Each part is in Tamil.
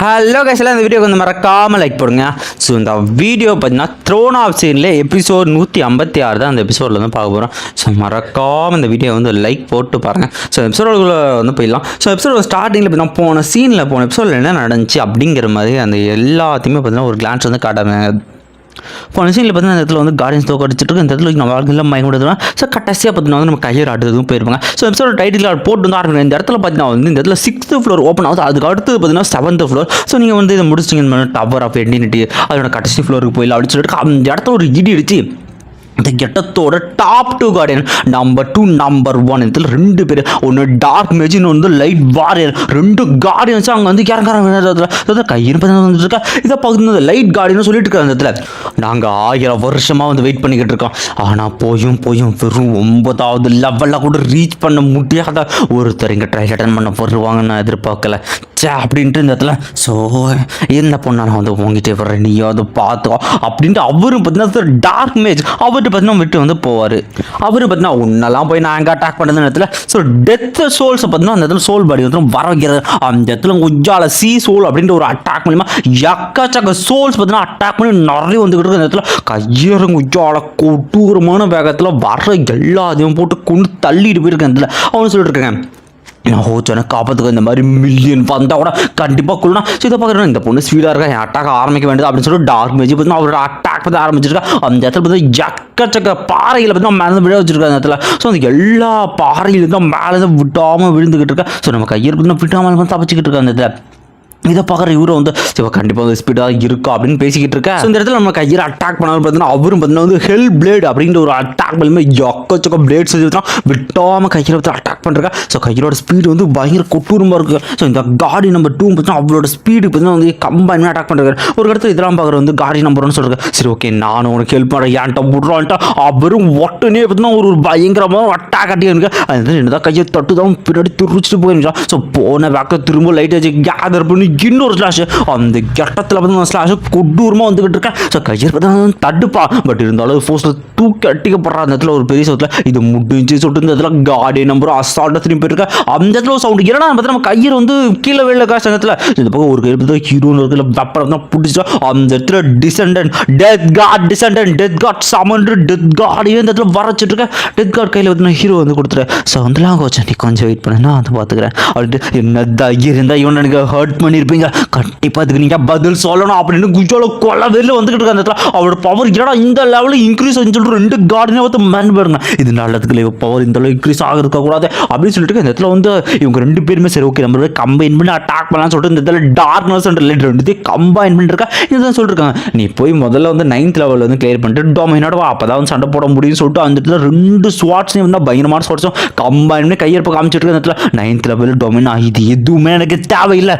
ஹலோ கேஷில் இந்த வீடியோ கொஞ்சம் மறக்காமல் லைக் போடுங்க. ஸோ இந்த வீடியோ பார்த்தீங்கன்னா த்ரோன் ஆஃப் சீனில் எபிசோட் நூற்றி ஐம்பத்தி ஆறு தான் அந்த எபிசோடில் வந்து பார்க்க போகிறோம் ஸோ மறக்காமல் இந்த வீடியோ வந்து லைக் போட்டு பாருங்கள் ஸோ எபிசோடுக்குள்ளே வந்து போயிடலாம். ஸோ எபிசோட ஸ்டார்டிங்கில் பார்த்தீங்கன்னா போன சீனில் போன எபிசோடில் என்ன நடந்துச்சு அப்படிங்கிற மாதிரி அந்த எல்லாத்தையுமே பார்த்தீங்கன்னா ஒரு கிளான்ஸ் வந்து காட்டாங்க போன சீனில் பார்த்தீங்கன்னா இந்த இடத்துல வந்து கார்டன்ஸ் தோக்க அடிச்சிட்டு இருக்கு இந்த இடத்துல நம்ம வாழ்க்கையில் மயங்க விடுறோம் ஸோ கடைசியாக பார்த்தீங்கன்னா வந்து நம்ம கையர் ஆடுறதுக்கும் போயிருப்பாங்க. ஸோ எபிசோட டைட்டில் போட்டு வந்து ஆரம்பிக்கும் இந்த இடத்துல பார்த்தீங்கன்னா வந்து இந்த இடத்துல சிக்ஸ்த் ஃப்ளோர் ஓப்பன் ஆகுது. அதுக்கு அடுத்து பார்த்தீங்கன்னா செவன்த் ஃப்ளோர் ஸோ நீங்கள் வந்து இதை முடிச்சிங்க டவர் ஆஃப் எண்டினிட்டி அதோட கடைசி ஃப்ளோருக்கு போயிடலாம் அப்படின்னு சொல்லிட்டு அந்த இடத்துல ஒரு இடி அடிச்சு இந்த கெட்டத்தோட top two guardian number two number one இதில் ரெண்டு பேர். ஒன்று டார்க் மெஜின் வந்து லைட் வாரியர் ரெண்டு கார்டியன்ஸும் அங்கே வந்து இறங்குறாங்க. கையில் வந்துட்டு வந்துருக்கா இதை பகுதி லைட் கார்டியன் சொல்லிட்டு இருக்காங்க அந்த இடத்துல. நாங்கள் ஆயிரம் வருஷமாக வந்து வெயிட் பண்ணிக்கிட்டு இருக்கோம். ஆனால் போயும் போயும் வெறும் ஒன்பதாவது லெவலில் கூட ரீச் பண்ண முடியாத ஒருத்தர் இங்கே ட்ரை அட்டன் பண்ண வருவாங்கன்னு நான் எதிர்பார்க்கல. சே அப்படின்ட்டு இந்த இடத்துல ஸோ என்ன பொண்ணா நான் வந்து வாங்கிட்டே வர்றேன் நீயோ அதை பார்த்தோம் அப்படின்ட்டு அவரும் பார்த்தீங்கன்னா டார்க் மேஜ் அவர் பார்த்தீங்கன்னா விட்டு வந்து போவார். அவர் பார்த்தீங்கன்னா உன்னெல்லாம் போய் நான் எங்கே அட்டாக் பண்ணது இடத்துல ஸோ டெத் சோல்ஸை பார்த்தீங்கன்னா அந்த இடத்துல சோல் பாடி வந்து வர வைக்கிறது. அந்த இடத்துல உஜ்ஜால சி சோல் அப்படின்ற ஒரு அட்டாக் மூலிமா எக்கச்சக்க சோல்ஸ் பார்த்தீங்கன்னா அட்டாக் பண்ணி நிறைய வந்துக்கிட்டு இருக்கு அந்த இடத்துல கையறங்க உஜ்ஜால கொடூரமான வேகத்தில் வர எல்லாத்தையும் போட்டு கொண்டு தள்ளிட்டு போயிருக்கேன் இடத்துல அவனு சொல்லிட்டு இருக்கேன் நான் ஹோச்சனை இந்த மாதிரி மில்லியன் வந்தால் கூட கண்டிப்பாக கொள்ளணும் ஸோ இதை பார்க்குறேன் இந்த பொண்ணு ஸ்பீடாக இருக்கா? என் அட்டாக் ஆரம்பிக்க வேண்டியது அப்படின்னு சொல்லி டார்க் மேஜி பார்த்தீங்கன்னா அவரோட அட்டாக் பார்த்து ஆரம்பிச்சிருக்கா அந்த இடத்துல பார்த்தீங்கன்னா எக்கச்சக்க பாறையில் பார்த்தீங்கன்னா மேலே விழ வச்சிருக்கா அந்த இடத்துல. ஸோ அந்த எல்லா பாறையிலும் மேலே தான் விட்டாமல் விழுந்துக்கிட்டு இருக்கா ஸோ நம்ம கையில் பார்த்தீங்கன்னா விட்டாமல் வந்து இருக்கா அந்த இடத்துல. இதை பார்க்குற இவரை வந்து சிவா கண்டிப்பாக வந்து ஸ்பீடாக இருக்கா? அப்படின்னு பேசிக்கிட்டு இருக்கேன் ஸோ இந்த இடத்துல நம்ம கையில் அட்டாக் பண்ணாலும் பார்த்தீங்கன்னா அவரும் பார்த்தீங்கன்னா வந்து ஹெல் பிளேட் அப்படின்ற ஒரு அட்டாக் பண்ணுமே எக்கச்சக்க பிளேட் செஞ்சு விட்டாமல் கையில் வந்து அட்டாக் பண்ணுறேன் ஸோ கையிலோட ஸ்பீடு வந்து பயங்கர கொட்டூரமாக இருக்குது ஸோ இந்த காடி நம்பர் டூ பார்த்தீங்கன்னா அவளோட ஸ்பீடு பார்த்தீங்கன்னா வந்து கம்பைன் அட்டாக் பண்ணுறாரு ஒரு இடத்துல இதெல்லாம் பார்க்குற வந்து காடி நம்பர் ஒன்று சொல்கிறாங்க சரி ஓகே நானும் உனக்கு ஹெல்ப் பண்ணுறேன் ஏன்ட்ட விட்றான்ட்டா அவரும் ஒட்டுனே பார்த்தீங்கன்னா ஒரு பயங்கரமாக அட்டாக் அட்டி எனக்கு அது என்னதான் கையை தட்டு தான் பின்னாடி துருச்சிட்டு போயிருந்தான் ஸோ போன வேக்க திரும்ப லைட் வச்சு கேதர் பண்ணி இன்னொரு ஸ்லாஷ் அந்த கட்டத்தில் வந்து அந்த ஸ்லாஷ் கொடூரமாக வந்துக்கிட்டு இருக்கேன் ஸோ கையர் பார்த்தா தடுப்பா பட் இருந்தாலும் ஃபோர்ஸில் தூக்கி அட்டிக்கப்படுற அந்த இடத்துல ஒரு பெரிய சவுத்தில் இது முடிஞ்சு சொல்லிட்டு இந்த இடத்துல காடி நம்பர் அசால்ட்டாக திரும்பி போயிருக்கேன் அந்த இடத்துல ஒரு சவுண்டு ஏன்னா பார்த்தா நம்ம கையர் வந்து கீழே வெளில காசு இடத்துல. இந்த பக்கம் ஒரு கையில் பார்த்தா ஹீரோன்னு இருக்கிற வெப்பரம் தான் பிடிச்சா அந்த இடத்துல descendant death god descendant death god சமன்று death god இந்த இடத்துல வரைச்சிட்டு இருக்கேன் டெத் காட் கையில் வந்து ஹீரோ வந்து கொடுத்துறேன் ஸோ வந்துலாம் கோச்சா நீ கொஞ்சம் வெயிட் பண்ணு நான் வந்து பார்த்துக்கிறேன். அப்படின்ட்டு என்ன தைரியம் இருந்தால் இவன் எனக்கு ஹர்ட் பண்ணியிருப்பீங்க கண்டிப்பாக அதுக்கு நீங்கள் பதில் சொல்லணும் அப்படின்னு குஜோல கொலை வெளில வந்துக்கிட்டு இருக்க அந்த இடத்துல. அவரோட பவர் என்னடா இந்த லெவலில் இன்க்ரீஸ் ஆகுன்னு சொல்லிட்டு ரெண்டு கார்டனே வந்து மேன் பாருங்க. இது நல்லதுக்கு இல்லை பவர் இந்த அளவு இன்க்ரீஸ் ஆகிருக்க கூடாது அப்படின்னு சொல்லிட்டு இந்த இடத்துல வந்து இவங்க ரெண்டு பேருமே சரி ஓகே நம்ம கம்பைன் பண்ணி அட்டாக் பண்ணலாம்னு சொல்லிட்டு இந்த இடத்துல டார்க்னஸ் அண்ட் ரிலேட்டட் ரெண்டுத்தையும் கம்பைன் பண்ணிருக்கா. இதுதான் சொல்லிருக்காங்க. நீ போய் முதல்ல வந்து நைன்த் லெவலில் வந்து கிளியர் பண்ணிட்டு டொமைனோட வா. அப்போ தான் வந்து சண்டை போட முடியும்னு சொல்லிட்டு அந்த இடத்துல ரெண்டு ஸ்வாட்ஸையும் வந்து பயங்கரமான ஸ்வாட்ஸும் கம்பைன் பண்ணி கையெழுப்ப காமிச்சிட்டு இருக்க இந்த இடத்துல. நைன்த் லெவலில் டொமைன் இது எதுவுமே எனக்கு தேவையில்லை.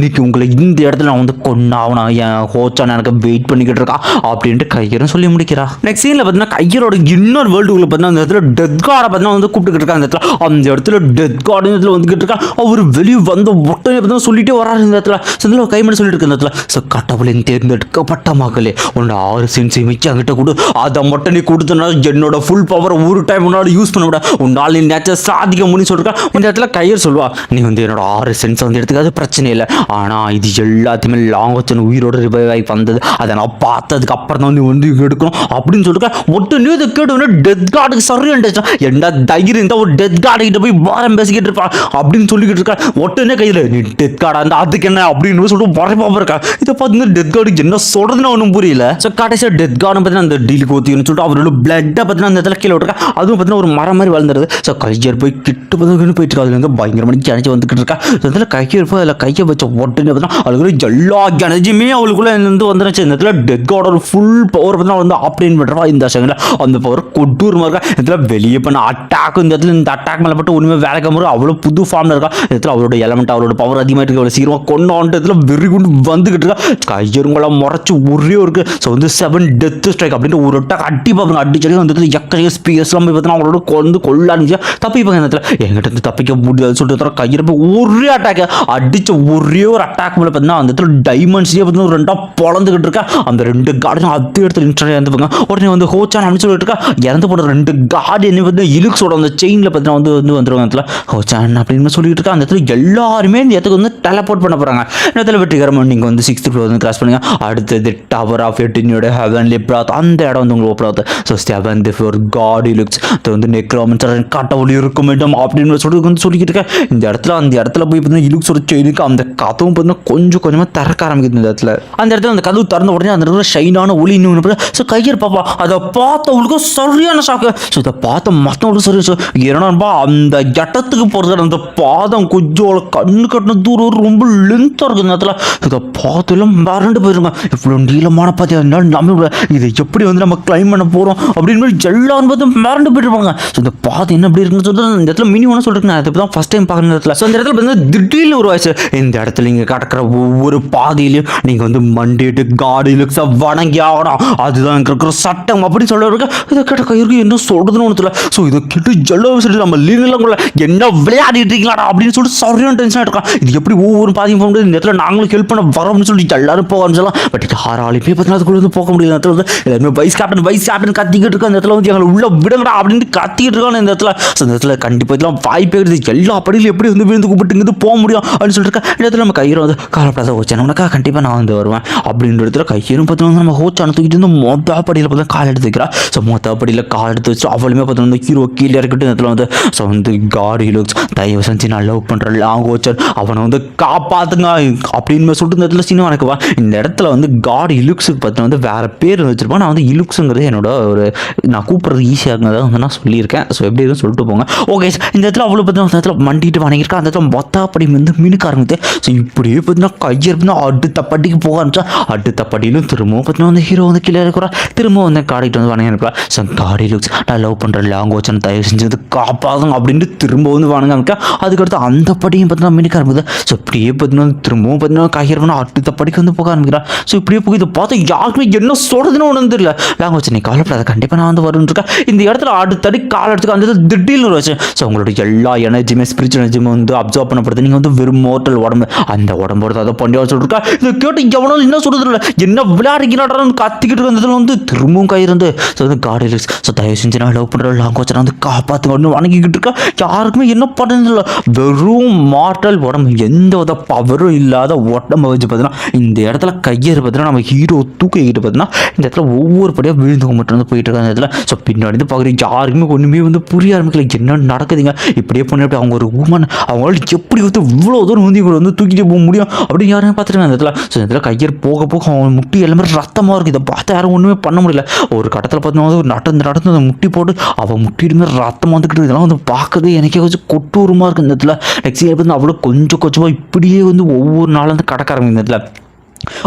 இன்னைக்கு உங்களை இந்த இடத்துல நான் வந்து கொண்டாவணும் என் ஹோச்சான் எனக்கு வெயிட் பண்ணிக்கிட்டு இருக்கா? அப்படின்ட்டு கையரும் சொல்லி முடிக்கிறா. நெக்ஸ்ட் சீனில் பார்த்தீங்கன்னா கையரோட இன்னொரு வேர்ல்டுக்குள்ள பார்த்தீங்கன்னா அந்த இடத்துல டெத் கார்டை பார்த்தீங்கன்னா வந்து கூப்பிட்டுக்கிட்டு இருக்கா அந்த இடத்துல. அந்த இடத்துல டெத் கார்டு இடத்துல வந்துகிட்டு இருக்கா. அவர் வெளியே வந்த உடனே பார்த்தீங்கன்னா சொல்லிட்டே வராரு இந்த இடத்துல. ஸோ கை மட்டும் சொல்லிட்டு இருக்க இந்த இடத்துல. ஸோ கடவுளின் தேர்ந்தெடுக்கப்பட்ட மகளே உன்னோட ஆறு சென்ஸை மிச்சம் கிட்ட கொடு. அதை மட்டும் நீ கொடுத்தனா என்னோட ஃபுல் பவரை ஒரு டைம் உன்னால யூஸ் பண்ண விட உன்னால் நீ நேச்சர் சாதிக்க முடியும்னு சொல்லிருக்கா இந்த இடத்துல கையர் சொல்லுவா நீ வந்து என்னோட ஆறு சென்ஸ் வந்து எடுத்துக்காது பிரச்சனை இல்லை. ஆனால் இது எல்லாத்தையுமே லாங் உயிரோட ரிவைவ் ஆகி வந்தது. அதை நான் பார்த்ததுக்கு அப்புறம் தான் நீ வந்து எடுக்கணும் அப்படின்னு சொல்லிட்டு ஒட்டு நீ இதை கேட்டு டெத் கார்டுக்கு சரியாண்டா என்ன தைரியம் இருந்தால் ஒரு டெத் கார்டு கிட்ட போய் வாரம் பேசிக்கிட்டு இருப்பான் அப்படின்னு சொல்லிக்கிட்டு இருக்கா. ஒட்டுனே கையில் நீ டெத் கார்டாக இருந்தால் அதுக்கு என்ன? அப்படின்னு சொல்லிட்டு வரைப்பாப்பா இருக்கா இதை பார்த்து டெத் கார்டுக்கு என்ன சொல்கிறதுன்னு ஒன்றும் புரியல. ஸோ கடைசியாக டெத் கார்டு பார்த்தீங்கன்னா அந்த டீல் கோத்தின்னு சொல்லிட்டு அவரோட பிளட்டை பார்த்தீங்கன்னா அந்த இடத்துல கீழே விட்டுருக்கா. அதுவும் பார்த்தீங்கன்னா ஒரு மரம் மாதிரி வளர்ந்துருது. ஸோ கையர் போய் கிட்ட வந்து போயிட்டு இருக்கா அதுலேருந்து பயங்கரமான கிணச்சி வந்துக்கிட்டு இருக்கா. அதில் கையர் போய் அதில் கையை வச்ச ஒட்டுன்னு பார்த்தீங்கன்னா அதுக்குள்ள எல்லா எனர்ஜியுமே அவளுக்குள்ளே இருந்து வந்துருச்சு. இந்த இடத்துல டெத் ஃபுல் பவர் பார்த்தீங்கன்னா வந்து ஆப்ரேட் பண்ணுறவா இந்த செகண்டில் அந்த பவர் கொட்டூரமாக இருக்கா? இந்த இடத்துல வெளியே பண்ண அட்டாக் இந்த இடத்துல இந்த அட்டாக் மேலே மட்டும் ஒன்றுமே வேலைக்கு போது அவ்வளோ புது ஃபார்மில் இருக்கா? இந்த இடத்துல அவரோட எலமெண்ட் அவரோட பவர் அதிகமாக இருக்குது அவ்வளோ சீக்கிரமாக கொண்டாண்டு இடத்துல வெறி கொண்டு வந்துக்கிட்டு இருக்கா. கையருங்களாம் முறைச்சி ஒரே இருக்குது ஸோ வந்து செவன் டெத் ஸ்ட்ரைக் அப்படின்ட்டு ஒரு அட்டாக் அடி பார்ப்பாங்க அடிச்சடி அந்த இடத்துல எக்கச்சக்க ஸ்பீஸ்லாம் போய் பார்த்தீங்கன்னா அவளோட கொண்டு கொள்ளான்னு தப்பிப்பாங்க இந்த இடத்துல. எங்கிட்ட இருந்து தப்பிக்க முடியாது சொல்லிட்டு கையிறப்ப ஒரே அட்டாக் அடிச்ச ஒரே ஒரு அட்டாக் மேலே பார்த்தீங்கன்னா அந்த இடத்துல டைமண்ட்ஸே பார்த்தீங்கன்னா ரெண்டாக பொழந்துக்கிட்டு இருக்கா. அந்த ரெண்டு கார்டையும் அதே இடத்துல இன்ஸ்டா இறந்துப்பாங்க உடனே வந்து ஹோச்சான் அப்படின்னு சொல்லிட்டு இருக்கா. இறந்து போன ரெண்டு கார்டு என்ன பார்த்தீங்கன்னா இலுக்ஸோட அந்த செயினில் பார்த்தீங்கன்னா வந்து வந்து வந்துருவாங்க. இடத்துல ஹோச்சான் அப்படின்னு சொல்லிட்டு இருக்கா. அந்த இடத்துல எல்லாருமே இந்த இடத்துக்கு வந்து டெலபோர்ட் பண்ண போகிறாங்க இந்த இடத்துல வெற்றிகரமாக நீங்கள் வந்து சிக்ஸ்த் ஃப்ளோர் வந்து கிராஸ் பண்ணுங்க. அடுத்தது டவர் ஆஃப் எட்டினியோட ஹெவன்லி பிராத் அந்த இடம் வந்து உங்களுக்கு ஓப்பன் ஆகுது. ஸோ செவன்த் ஃப்ளோர் காடி லுக்ஸ் அது வந்து நெக்ரோமன்சர் கடவுள் இருக்கும் இடம் அப்படின்னு சொல்லிட்டு வந்து சொல்லிக்கிட்டு இருக்கேன் இந்த இடத்துல அந்த இடத்துல போய் பார்த்தீங்கன்னா இலுக்ஸ் ஒரு செயினுக்கு அந்த கதவும் பார்த்தீங்கன்னா கொஞ்சம் கொஞ்சமாக திறக்க ஆரம்பிக்குது இந்த இடத்துல. அந்த இடத்துல அந்த கதவு திறந்த உடனே அந்த இடத்துல ஷைனான ஒளி இன்னும் ஸோ கையர் பாப்பா அதை பார்த்தவங்களுக்கு சரியான ஷாக்கு ஸோ இதை பார்த்த மற்றவங்களுக்கு சரி ஸோ என்னப்பா அந்த இடத்துக்கு போகிறது அந்த பாதம் கொஞ்சம் கண்ணு கட்டின தூரம் ரொம்ப லென்த்தாக இருக்குது இந்த இடத்துல. இதை பார்த்துலாம் மறண்டு போயிருங்க. இவ்வளோ நீளமான பாத்தியா நம்ம இதை எப்படி வந்து நம்ம கிளைம் பண்ண போகிறோம் அப்படின்னு சொல்லி எல்லாரும் பார்த்து மறந்து போயிருப்பாங்க ஸோ இந்த பாதை என்ன அப்படி இருக்குன்னு சொல்லிட்டு இந்த இடத்துல மினி ஒன்று சொல்லிட்டு நான் இப்போ தான் ஃபஸ்ட் டைம் பார்க்குற இடத்துல. ஸோ அந்த இடத்துல வந்து திடீர்னு ஒரு வயசு இந்த இடத்துல நீங்கள் கடக்கிற ஒவ்வொரு பாதையிலையும் நீங்கள் வந்து மண்டிட்டு காடி லுக்ஸை வணங்கி ஆகணும். அதுதான் எனக்கு இருக்கிற சட்டம். அப்படின்னு சொல்லுவாங்க இதை கேட்ட கயிறு என்ன சொல்கிறதுன்னு ஒன்று தெரியல. ஸோ இதை கேட்டு ஜல்லோ சொல்லிட்டு நம்ம லீனெல்லாம் கூட என்ன விளையாடிட்டு இருக்கீங்களாடா? அப்படின்னு சொல்லிட்டு சரியான டென்ஷன் இருக்கான் இது எப்படி ஒவ்வொரு பாதையும் போக முடியாது? இந்த இடத்துல நாங்களும் ஹெல்ப் பண்ண வரோம்னு சொல்லிட்டு எல்லாரும் போக ஆரம்பிச்சலாம் பட் யாராலையுமே பார்த்தீங்கன்னா அதுக்குள்ள வந்து போக முடியல. இடத்துல வந்து எல்லாருமே வைஸ் கேப்டன் வைஸ் கேப்டன் கத்திக்கிட்டு இருக்கோம் இந்த இடத்துல வந்து எங்களை உள்ள விடுங்கடா அப்படின்னு கத்திக்கிட்டு இருக்காங்க இந்த இடத்துல. ஸோ இந்த இடத்துல கண்டிப்பாக இதெல்லாம் வாய்ப்பே எல்லா படியிலும் எப்படி வந்து விழுந்து கூப்பிட்டு போக முடியும் அப்படின்னு சொல்லிட்டு இருக்கேன் இந்த இடத்துல நம்ம கயிறு வந்து காலப்படாத ஓச்சான உனக்காக கண்டிப்பாக நான் வந்து வருவேன். அப்படின்ற இடத்துல கயிறும் பார்த்தீங்கன்னா நம்ம ஹோச்சான தூக்கிட்டு வந்து மொத்த படியில் பார்த்தா கால் எடுத்து வைக்கிறா. ஸோ மொத்தாப்படியில் படியில் கால் எடுத்து வச்சு அவளுமே பார்த்தீங்கன்னா ஹீரோ கீழே இருக்கட்டும் இடத்துல வந்து ஸோ வந்து காடி லுக்ஸ் தயவு செஞ்சு நான் லவ் பண்ணுற லாங் ஓச்சர் அவனை வந்து காப்பாத்துங்க அப்படின்னு சொல்லிட்டு இந்த இடத்துல சினிமா எனக்கு வா இந்த இடத்துல வந்து காட் இலுக்ஸுக்கு பார்த்தா வந்து வேறு பேர் வச்சுருப்பான். நான் வந்து இலுக்ஸுங்கிறது என்னோட ஒரு நான் கூப்பிட்றது ஈஸியாக இருந்ததை வந்து நான் சொல்லியிருக்கேன். ஸோ எப்படி எதுவும் சொல்லிட்டு போங்க. ஓகே இந்த இடத்துல அவ்வளோ பார்த்தீங்கன்னா அந்த இடத்துல மண்டிட்டு வணங்கியிருக்கா. அந்த இடத்துல மொத்த படி வந்து மினுக்க ஆரம்பித்து ஸோ இப்படியே பார்த்தீங்கன்னா கையர் பார்த்தீங்கன்னா அடுத்த படிக்கு போக ஆரம்பிச்சா அடுத்த படியிலும் திரும்பவும் பார்த்தீங்கன்னா வந்து ஹீரோ வந்து கீழே இருக்கிறா திரும்ப வந்து காடிக்கிட்டு வந்து வணங்கி இருக்கா ஸோ காடி லுக்ஸ் நான் லவ் பண்ணுற லாங்குவேஜ் தயவு செஞ்சு வந்து காப்பாதும் அப்படின்ட்டு திரும்ப வந்து வணங்க ஆரம்பிக்கா அதுக்கடுத்து அந்த படியும் பார்த்தீங்கன்னா மினிக்க ஆரம்பிக்குது. ஸோ இப்படியே பார்த்தீங்கன்னா திரும்பவும் பார்த்தீங்கன்னா கையர் பண்ண அடுத்த படிக்கு வந்து போக ஆரம்பிக்கிறான் ஸோ இப்படியே போய் இதை பார்த்தா யாருக்குமே என்ன சொல்கிறதுன்னு ஒன்று தெரியல. லாங்குவேஜ் வச்சு நீ கவலைப்படாத கண்டிப்பாக நான் வந்து வருன்னு இருக்கேன். இந்த இடத்துல அடுத்தடி கால் எடுத்துக்க அந்த திடீர்னு ஒரு வச்சு ஸோ உங்களோட எல்லா எனர்ஜியுமே ஸ்பிரிச்சுவல் எனர்ஜியுமே வந்து அப்சர்வ் பண்ணப்படுது. நீங்கள் வந்து வெறும் மோட்டல் உடம்பு. அந்த உடம்போட அதை பண்ணியா சொல்லிருக்கா இதை கேட்டு எவனாலும் என்ன சொல்றது இல்லை என்ன விளையாடுகிறான்னு கத்திக்கிட்டு இருந்ததுல வந்து திரும்பவும் கை இருந்து ஸோ வந்து காடி ஸோ தயவு செஞ்சு நான் லவ் பண்ணுற லாங்குவேஜ் வந்து காப்பாற்றுங்க வணங்கிக்கிட்டு இருக்கா. யாருக்குமே என்ன பண்ணுறது இல்லை வெறும் மாற்றல் உடம்பு எந்த வித பவரும் இல்லாத உடம்பு வச்சு பார்த்தீங்கன்னா இந்த இடத்துல கையேறு பார்த்தீங்கன்னா நம்ம ஹீரோ தூக்கிக்கிட்டு பார்த்தீங்கன்னா இந்த இடத்துல ஒவ்வொரு படியாக விழுந்து மட்டும் வந்து போயிட்டு இருக்காங்க இந்த இடத்துல. ஸோ பின்னாடி வந்து பார்க்குற யாருக்குமே ஒன்றுமே வந்து புரிய ஆரம்பிக்கல. என்ன நடக்குதுங்க? இப்படியே பண்ணி அவங்க ஒரு உமன் அவங்களால எப்படி வந்து இவ்வளோ தூரம் வந்து இவங்களை வந்து தூக்கிட்டு போக முடியும். அப்படின்னு யாருமே பார்த்துருக்காங்க. அந்த இடத்துல ஸோ இந்த இடத்துல கையர் போக போக அவன் முட்டி எல்லாமே ரத்தமாக இருக்குது. இதை பார்த்து யாரும் ஒன்றுமே பண்ண முடியல. ஒரு கட்டத்தில் பார்த்தீங்கன்னா ஒரு நடந்து நடந்து அந்த முட்டி போட்டு அவள் முட்டிடுமே ரத்தம் வந்துக்கிட்டு இதெல்லாம் வந்து பார்க்கவே எனக்கே கொஞ்சம் கொட்டூரமாக இருக்குது. இந்த இடத்துல நெக்ஸ்ட் இயர் வந்து அவ்வளோ கொஞ்சம் கொஞ்சமாக இப்படியே வந்து ஒவ்வொரு நாளும் வந்து கடக்க ஆரம்பிக்கும் இந்த இடத்துல.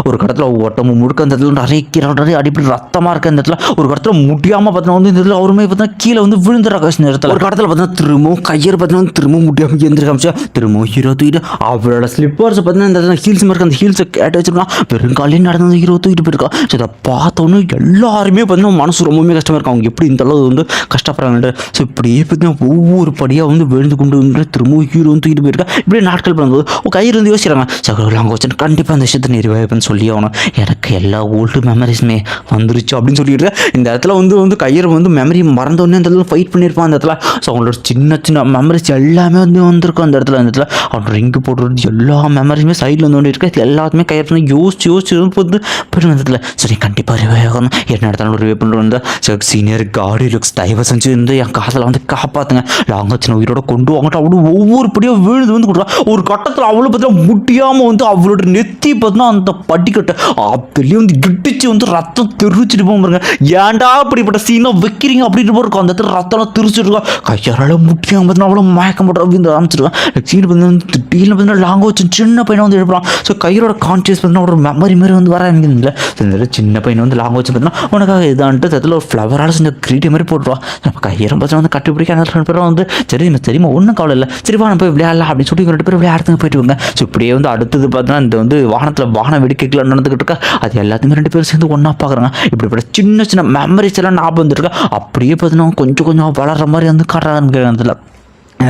ஒரு கடத்தில் ஒட்டமும் முழுக்க அந்த இடத்துல நிறைய கீரை நிறைய அடிப்படை ரத்தமாக இருக்க இந்த இடத்துல ஒரு கடத்தில் முடியாமல் பார்த்தீங்கன்னா வந்து இந்த இடத்துல அவருமே பார்த்தீங்கன்னா கீழே வந்து விழுந்துற காசு இடத்துல. ஒரு கடத்தில் பார்த்தீங்கன்னா திரும்பவும் கையர் பார்த்தீங்கன்னா திரும்பவும் முடியாமல் எந்திரிக்க காமிச்சா திரும்பவும் ஹீரோ தூக்கிட்டு அவரோட ஸ்லிப்பர்ஸ் பார்த்தீங்கன்னா இந்த இடத்துல ஹீல்ஸ் மாதிரி அந்த ஹீல்ஸை கேட்டு வச்சிருக்கா. வெறும் நடந்து ஹீரோ தூக்கிட்டு போயிருக்கா. ஸோ இதை பார்த்தோன்னே எல்லாருமே பார்த்தீங்கன்னா மனசு ரொம்பவுமே கஷ்டமாக இருக்கும் அவங்க எப்படி இந்த அளவு வந்து கஷ்டப்படுறாங்கன்ட்டு. ஸோ இப்படியே பார்த்தீங்கன்னா ஒவ்வொரு படியாக வந்து விழுந்து கொண்டு வந்து திரும்பவும் ஹீரோ வந்து தூக்கிட்டு போயிருக்கா. இப்படியே நாட்கள் பண்ணும்போது கையில் இருந்து யோசிக்கிறாங்க. சகோதரர் அங்கே வச்சு கண்டிப்பாக அந்த விஷயத்தை நிறைவேறுன்னு சொல்லி ஆகணும் எனக்கு எல்லா ஓல்டு மெமரிஸுமே வந்துருச்சு அப்படின்னு சொல்லிட்டு இந்த இடத்துல வந்து வந்து கையர் வந்து மெமரி மறந்தோடனே அந்த இடத்துல ஃபைட் பண்ணியிருப்பான் அந்த இடத்துல. ஸோ அவங்களோட சின்ன சின்ன மெமரிஸ் எல்லாமே வந்து வந்திருக்கும் அந்த இடத்துல அந்த இடத்துல. அவன் ரிங்கு போடுறது எல்லா மெமரிஸுமே சைடில் வந்து இருக்கு. இதில் எல்லாத்துமே கையர் பண்ணி யோசிச்சு யோசிச்சு வந்து போயிட்டு அந்த இடத்துல சரி கண்டிப்பாக ரிவே ஆகணும். என்ன இடத்துல ரிவே பண்ணுறது வந்து சரி சீனியர் காடி லுக்ஸ் தயவு செஞ்சு வந்து என் காதலை வந்து காப்பாற்றுங்க லாங்க சின்ன உயிரோட கொண்டு வாங்கிட்டு அவ்வளோ ஒவ்வொரு படியாக விழுது வந்து கொடுக்குறா ஒரு கட்டத்தில் அவ்வளோ பார்த்தீங்கன்னா முடியாமல் வந்து அவளோட நெத்தி பார்த்தீங்கன்னா அந்த படிக்கட்டை அப்படியே வந்து கிட்டிச்சு வந்து ரத்தம் தெரிச்சிட்டு போகும் பாருங்க ஏன்டா அப்படிப்பட்ட சீனை வைக்கிறீங்க அப்படின்னு இருக்கும் அந்த இடத்துல ரத்தம் தெரிச்சிட்டு கையால முடியாமல் பார்த்தீங்கன்னா அவ்வளோ மயக்கம் போட்டு அப்படின்னு ஆரம்பிச்சிருக்கான் சீன் வந்து திடீர்னு பார்த்தீங்கன்னா லாங்க வச்சு சின்ன பையனை வந்து எழுப்புறான் ஸோ கையோட கான்சியஸ் பார்த்தீங்கன்னா ஒரு மெமரி மாதிரி வந்து வர ஆரம்பிக்குதுல இல்லை இந்த சின்ன பையனை வந்து லாங்க வச்சு பார்த்தீங்கன்னா உனக்காக இதான்ட்டு அதில் ஒரு ஃப்ளவரால் செஞ்ச கிரீட்டி மாதிரி போட்டுருவான் நம்ம கையரம் பார்த்தீங்கன்னா வந்து கட்டுப்பிடிக்க அந்த ரெண்டு பேரும் வந்து சரி தெரியுமா ஒன்றும் கவலை இல்லை சரிவா நம்ம போய் விளையாடலாம் அப்படின்னு சொல்லி ரெண்டு பேரும் விளையாடுறதுக்கு போயிட்டு வாங்க ஸோ இப்படியே வந்து அடுத்தது பார்த்தீங்கன்னா இந்த வந்து வானத்தில் வானம் வெடிக்கைகள் நடந்துக்கிட்டு இருக்கா அது எல்லாத்தையுமே ரெண்டு பேரும் சேர்ந்து ஒன்றா பார்க்குறாங்க இப்படிப்பட்ட சின்ன சின்ன மெமரிஸ் எல்லாம் ஞாபகம் வந்துருக்கா அப்படியே பார்த்தீங்கன்னா கொஞ்சம் கொஞ்சம் வளர்ற மாதிரி வந்து காட்டுறாங்க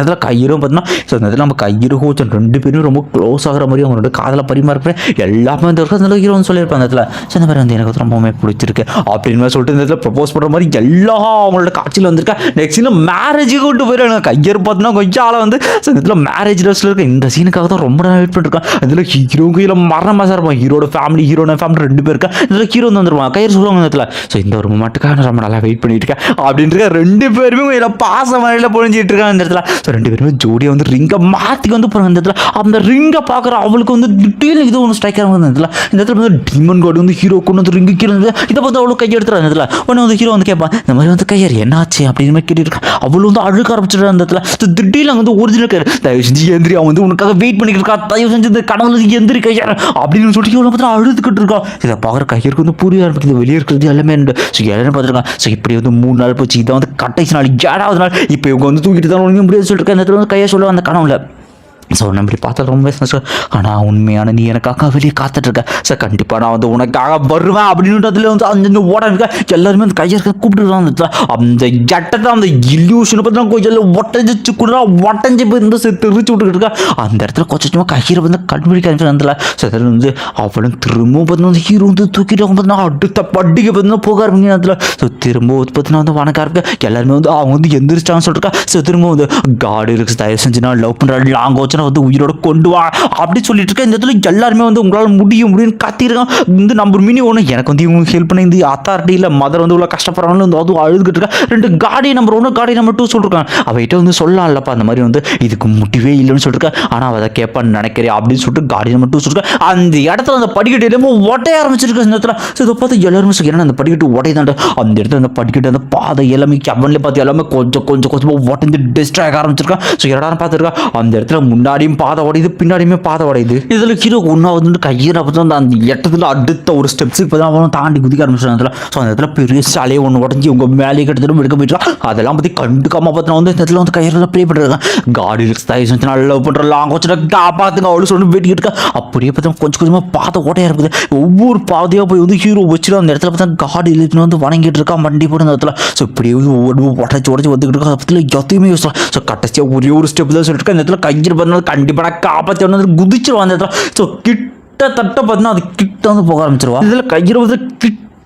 அதில் அதில் கயிறும் பார்த்தீங்கன்னா ஸோ இந்த இடத்துல நம்ம கயிறு கோச்சன் ரெண்டு பேரும் ரொம்ப க்ளோஸ் ஆகிற மாதிரி அவங்களோட காதலை பரிமாறுறேன் எல்லாமே வந்து இருக்கும் அதில் ஹீரோன்னு சொல்லியிருப்பேன் அந்த இடத்துல ஸோ இந்த மாதிரி வந்து எனக்கு வந்து ரொம்பவுமே பிடிச்சிருக்கு. அப்படின்னு சொல்லிட்டு இந்த இடத்துல ப்ரப்போஸ் பண்ணுற மாதிரி எல்லா அவங்களோட காட்சியில் வந்திருக்கா. நெக்ஸ்ட் சீனில் மேரேஜுக்கு கூட்டு போயிடுறாங்க கையர் பார்த்தீங்கன்னா கொஞ்சம் ஆளாக வந்து ஸோ இந்த இடத்துல மேரேஜ் ட்ரெஸ்ஸில் இருக்க இந்த சீனுக்காக தான் ரொம்ப நேரம் வெயிட் பண்ணிருக்கேன். இதில் ஹீரோ கையில் மரணமாக சார் இருப்பான். ஹீரோட ஃபேமிலி ஹீரோட ஃபேமிலி ரெண்டு பேர் இருக்கா? இதில் ஹீரோ வந்து வந்துருவான். கயிறு சொல்லுவாங்க இந்த இடத்துல ஸோ இந்த ஒரு மட்டுக்காக நான் ரொம்ப நல்லா வெயிட் பண்ணிட்டு இருக்கேன். அப்படின்ட்டு இருக்க ரெண்டு பேருமே இதில் பாச மழையில் பொழிஞ்சிட்டு இருக்காங்க இந்த இடத்துல ஸோ ரெண்டு பேருமே ஜோடியாக வந்து ரிங்கை மாற்றி வந்து போகிறாங்க இந்த இடத்துல அந்த ரிங்கை பார்க்குற அவளுக்கு வந்து திடீர்னு இது ஒன்று ஸ்ட்ரைக் ஆகும் இந்த இடத்துல இந்த இடத்துல வந்து டீமன் கார்டு வந்து ஹீரோ கொண்டு வந்து ரிங்கு கீழே இதை பார்த்து அவ்வளோ கையை எடுத்துறாங்க இந்த இடத்துல உடனே வந்து ஹீரோ வந்து கேட்பான் இந்த மாதிரி வந்து கையார் என்னாச்சு? அப்படின்னு மாதிரி கேட்டுருக்கான் அவளும் வந்து அழுக்க ஆரம்பிச்சிடுற அந்த இடத்துல. ஸோ திடீர்னு வந்து ஒரிஜினல் கையார் தயவு செஞ்சு எந்திரி அவன் வந்து உனக்காக வெயிட் பண்ணிக்கிட்டு இருக்கா. தயவு செஞ்சு இந்த கடவுள் எந்திரி கையார் அப்படின்னு சொல்லிட்டு இவ்வளோ பார்த்து அழுதுகிட்டு இருக்கா. இதை பார்க்குற கையருக்கு வந்து புரிய ஆரம்பிக்குது. வெளியே இருக்கிறது எல்லாமே ஸோ எல்லாரும் பார்த்துருக்கான் ஸோ இப்படி வந்து மூணு நாள் போச்சு. இதை வந்து கடைசி நாள் ஏழாவது நாள். இப்போ இவங்க வந்து தூக்கிட்டு தான் ஒன்றும் முடியாது. சொல்லிட்டு இருக்க இந்த இடத்துல வந்து கையை சொல்ல அந்த கனவுல. ஸோ நம்ம இப்படி பார்த்தா ரொம்ப சந்தோஷம். ஆனால் உண்மையான நீ எனக்காக வெளியே காத்துட்டு இருக்க சார் கண்டிப்பாக நான் வந்து உனக்காக வருவேன் அப்படின்றதுல வந்து அந்த ஓட இருக்க. எல்லாருமே அந்த கையை இருக்க அந்த அந்த ஜட்டத்தை அந்த இல்யூஷனை பற்றி நான் கொஞ்சம் ஒட்டஞ்சிச்சு கூட ஒட்டஞ்சி போய் இருந்து தெரிச்சு விட்டுக்கிட்டு இருக்கா. அந்த இடத்துல கொஞ்சம் கொஞ்சமாக கையில் வந்து கண்டுபிடிக்க ஆரம்பிச்சு ஸோ அதில் வந்து அவளும் திரும்பவும் பார்த்தீங்கன்னா வந்து ஹீரோ வந்து தூக்கிட்டு அவங்க பார்த்தீங்கன்னா அடுத்த பட்டிக்கு பார்த்தீங்கன்னா போக ஆரம்பிங்க அதில். ஸோ திரும்ப வந்து பார்த்தீங்கன்னா வந்து வணக்கம் இருக்க எல்லாருமே வந்து அவங்க வந்து எந்திரிச்சான்னு சொல்லிருக்கா ஸோ திரும்ப வந்து காடு இருக்கு தயவு செஞ்சு நான் லவ் பண்ணுற லாங்குவேஜ் வச்சுனா வந்து உயிரோட கொண்டு வா அப்படி சொல்லிட்டு இருக்க. இந்த இடத்துல எல்லாருமே வந்து உங்களால் முடியும் முடியும்னு கத்திருக்கான் வந்து நம்பர் மினி ஒன்று எனக்கு வந்து இவங்க ஹெல்ப் பண்ணி இந்த அத்தாரிட்டி இல்லை மதர் வந்து உள்ள கஷ்டப்படுறாங்க வந்து அதுவும் அழுதுகிட்டு இருக்கா. ரெண்டு காடி நம்பர் ஒன்று காடி நம்பர் டூ சொல்லிருக்கான் அவகிட்ட வந்து சொல்லலாம்லப்பா அந்த மாதிரி வந்து இதுக்கு முடிவே இல்லைன்னு சொல்லிருக்கேன் ஆனால் அவள் அதை கேட்பான்னு நினைக்கிறேன் அப்படின்னு சொல்லிட்டு காடி நம்பர் டூ சொல்லிருக்கா. அந்த இடத்துல அந்த படிக்கட்டு எல்லாமே ஒட்டைய ஆரம்பிச்சிருக்கேன் இந்த இடத்துல. ஸோ இதை பார்த்து எல்லாருமே சொல்லி அந்த படிக்கட்டு உடையதாண்ட அந்த இடத்துல அந்த படிக்கட்டு அந்த பாதை எல்லாமே கவனில் பார்த்து எல்லாமே கொஞ்சம் கொஞ்சம் கொஞ்சமாக உடஞ்சி டிஸ்ட்ராக் ஆக ஆரம்பிச்சிருக்கான் ஸோ எல்லாரும் பார்த்துருக்கா அந்த இடத்துல முன்னாடியும் பாதை உடையுது பின்னாடியுமே பாதை உடையுது இதில் ஹீரோ ஒன்றா வந்து கையில் அப்போ அந்த அந்த இடத்துல அடுத்த ஒரு ஸ்டெப்ஸுக்கு பார்த்து அவன் தாண்டி குதிக்க ஆரம்பிச்சிருக்கான் ஸோ அந்த இடத்துல பெரிய சாலையை ஒன்று உடஞ்சி உங்க மேலே கிட்டத்தட்ட எடுக்க போயிட்டு அதெல்லாம் பற்றி கண்டுக்காம பார்த்து வந்து இந்த இடத்துல வந்து கையில் ப்ளே பண்ணுறாங்க காடி தயவு செஞ்சு லவ் பண்ணுற லாங் வச்சுட்டு காப்பாத்துங்க அவ்வளோ சொல்லி வெட்டிக்கிட்டு இருக்கா அப்படியே பார்த்தா கொஞ்சம் கொஞ்சமாக பாதை ஓட்டையாக இருக்குது ஒவ்வொரு பாதையாக போய் வந்து ஹீரோ வச்சுட்டு அந்த இடத்துல பார்த்தா காடி இழுத்துன்னு வந்து வணங்கிட்டு இருக்கா வண்டி போட்டு அந்த இடத்துல ஸோ இப்படியே வந்து ஒவ்வொரு உடச்சி உடச்சி வந்துக்கிட்டு இருக்கா பற்றில எதையுமே யோசிக்கலாம் ஸோ கடைசியாக ஒரே ஒரு ஸ்டெப் தான் சொல்லிட்டு இருக்கா. இந்த இடத்துல கையில் பார்த்தா கண்டிப்பாக நான் காப்பாற்றி வந்து குதிச்சிருவான் அந்த இடத்துல ஸோ கிட்டத்தட்ட பார்த்தீங்கன்னா அது கிட்ட வந்து போக ஆரம்பிச்சிருவா இதில் கையில் வந்து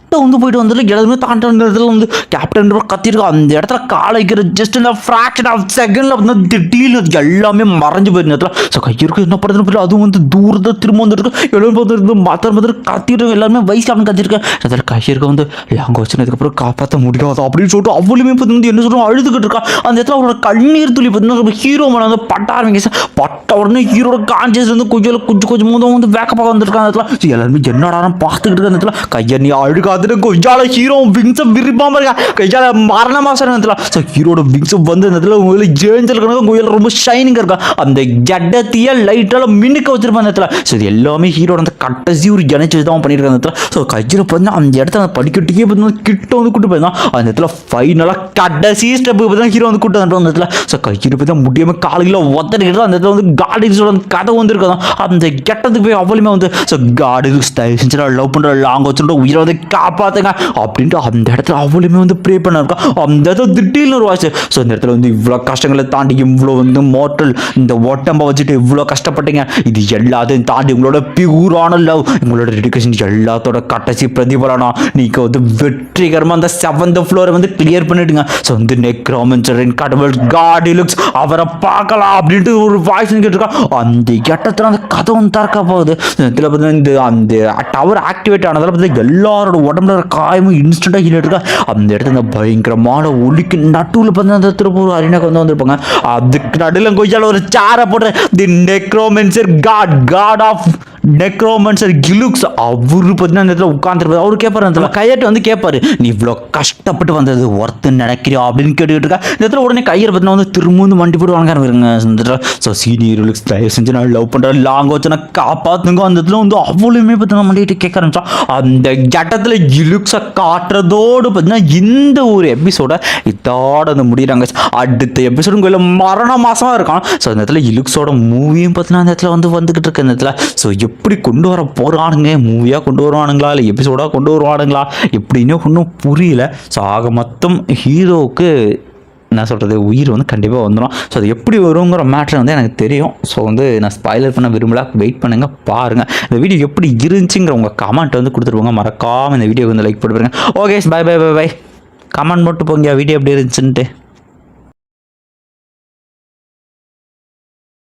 கிட்ட வந்து போயிட்டு வந்துட்டு எல்லாருமே தாண்டி இடத்துல வந்து கேப்டன் கத்திருக்கோம் அந்த இடத்துல காலை வைக்கிற ஜஸ்ட் இந்த ஃப்ராக்ஷன் ஆஃப் செகண்டில் வந்து திடீர்னு எல்லாமே மறைஞ்சு போயிருந்த இடத்துல. ஸோ கையிருக்கு என்ன பண்ணுறதுன்னு புரியல. அதுவும் வந்து தூரத்தில் திரும்ப வந்துருக்கு எல்லாரும் பார்த்து மற்ற மற்ற கத்திட்டு எல்லாருமே வயசாக கத்திருக்கேன் அதில் கையிருக்கு வந்து லாங்க வச்சுனதுக்கப்புறம் காப்பாற்ற முடியாது? அப்படின்னு சொல்லிட்டு அவளுமே வந்து என்ன சொல்கிறோம் அழுதுகிட்டு இருக்கா. அந்த இடத்துல அவரோட கண்ணீர் துளி பார்த்தீங்கன்னா ஹீரோ மேலே வந்து பட்ட ஆரம்பிங்க பட்ட உடனே ஹீரோட கான்சியஸ் வந்து கொஞ்சம் கொஞ்சம் கொஞ்சம் முதல் வந்து வேக்கப்பாக வந்துருக்காங்க அந்த இடத்துல. எல்லாருமே என்னடா பார்த்துக்கிட்டு இருக்க அந்த இடத்துல. கையை நீ அழுகாதுன்னு கொஞ்சால ஹீரோ விங்ஸை விரிப்பாம இருக்கா? கையால மரணமாக சார் இடத்துல ஸோ ஹீரோட விங்ஸ் வந்து அந்த இடத்துல உங்களை ஜேஞ்சல் கணக்கு கோயில் ரொம்ப ஷைனிங் இருக்கா? அந்த ஜட்டத்தையே லைட்டால மின்னுக்க வச்சிருப்பாங்க அந்த இடத்துல. ஸோ இது எல்லாமே ஹீரோட அந்த கடைசி ஒரு ஜனிச்சு தான் பண்ணியிருக்காங்க அந்த இடத்துல. ஸோ கையில் பார்த்தா அந்த இடத்துல அந்த படிக்கட்டுக்கே பார்த்தீங்கன்னா கிட்ட வந்து கூட்டு போயிருந்தான். அந்த இடத்துல ஃபைனலாக கடைசி ஸ்டெப்பு பார்த்தா ஹீரோ வந்து கூட்டு வந்துட்டு அந்த இடத்துல. ஸோ கையில் பார்த்தா முடியாமல் காலையில் ஒத்தடிக்கிட்டு அந்த இடத்துல வந்து காடிஸோட அந்த கதை வந்துருக்கதான் அந்த கெட்டதுக்கு போய் அவ்வளவுமே வந்து ஸோ காடு தயவு லவ் பண்ணுற லாங் வச்சுட்டு உயிரை வந்து காப்பாற்றுங்க அப்படின்ட்டு அந்த இடத்துல அவளுமே வந்து ப்ரே பண்ணிருக்கா. அந்த இடத்துல திடீர்னு ஒரு வாய்ஸ் ஸோ இந்த இடத்துல வந்து இவ்வளோ கஷ்டங்களை தாண்டி இவ்வளோ வந்து மோட்டல் இந்த ஓட்டம்பை வச்சுட்டு இவ்வளோ கஷ்டப்பட்டீங்க. இது எல்லாத்தையும் தாண்டி உங்களோட பியூரான லவ் உங்களோட டெடிக்கேஷன் எல்லாத்தோட கடைசி பிரதிபலனா நீங்கள் வந்து வெற்றிகரமாக அந்த செவன்த் ஃப்ளோரை வந்து கிளியர் பண்ணிடுங்க. ஸோ வந்து நெக்ரோமன்சரின் கடவுள் காடி லுக்ஸ் அவரை பார்க்கலாம் அப்படின்ட்டு ஒரு வாய்ஸ் கேட்டிருக்கா. அந்த இடத்துல அந்த கதை வந்து திறக்க போகுது. பார்த்தீங்கன்னா இந்த அந்த டவர் ஆக்டிவேட் ஆனதால் பார்த்தீங்கன்னா எல்லாரோட உடம்புல காயமும் இன்ஸ்டண்ட்டாக ஹீல் எடுக்கா அந்த இடத்துல இந்த பயங்கரமான ஒலிக்கு நட்டுவில் பார்த்தா அந்த திருப்பூர் அரினாக்கு வந்து வந்திருப்பாங்க. அதுக்கு நடுவில் கொஞ்சம் ஒரு சாரை போட்டு the necromancer god god of necromancer கிலுக்ஸ் அவரு பார்த்தீங்கன்னா அந்த இடத்துல உட்காந்துருப்பாரு அவரு கேட்பாரு அந்த இடத்துல. கையாட்டு வந்து கேட்பாரு நீ இவ்வளோ கஷ்டப்பட்டு வந்தது ஒர்த்து நினைக்கிறியா? அப்படின்னு கேட்டுக்கிட்டு இருக்கா. இந்த இடத்துல உடனே கையை பார்த்தீங்கன்னா வந்து திரும்ப வந்து மண்டி போட்டு வாங்க ஆரம்பிங்க இந்த இடத்துல. ஸோ சீனியர் லுக்ஸ் தயவு செஞ்சு நான் லவ் பண்ணுறேன் லாங் வச்சுனா நான் காப்பாற்றுங்க அந்த இடத்துல வந்து அவ்வளவுமே பார்த்தீங்கன்னா மண்டிகிட்டு கேட்க ஆரம்பிச்சா. அந்த கட்டத்தில் இலுக்ஸை காட்டுறதோடு பார்த்தீங்கன்னா இந்த ஒரு எபிசோட இதோட அந்த முடிகிறாங்க அடுத்த எபிசோடு கோயில மரண மாசமா இருக்கான். ஸோ அந்த இடத்துல இலுக்ஸோட மூவியும் பார்த்தீங்கன்னா அந்த இடத்துல வந்து வந்துகிட்டு இருக்கு. அந்த இடத்துல. ஸோ எப்படி கொண்டு வர போகிறானுங்க மூவியாக கொண்டு வருவானுங்களா? இல்லை எபிசோடாக கொண்டு வருவானுங்களா? எப்படின்னு ஒன்றும் புரியல. ஸோ ஆக மொத்தம் ஹீரோவுக்கு என்ன சொல்கிறது உயிர் வந்து கண்டிப்பாக வந்துடும் ஸோ அது எப்படி வருங்கிற மேட்ரு வந்து எனக்கு தெரியும். ஸோ வந்து நான் ஸ்பாய்லர் பண்ண விரும்பல. வெயிட் பண்ணுங்கள் பாருங்கள் இந்த வீடியோ எப்படி இருந்துச்சுங்கிற உங்கள் கமெண்ட் வந்து கொடுத்துருவாங்க மறக்காமல் இந்த வீடியோ வந்து லைக் போட்டு பாருங்க. Okay bye bye bye bye comment மட்டும் போங்க. வீடியோ எப்படி இருந்துச்சுன்ட்டு.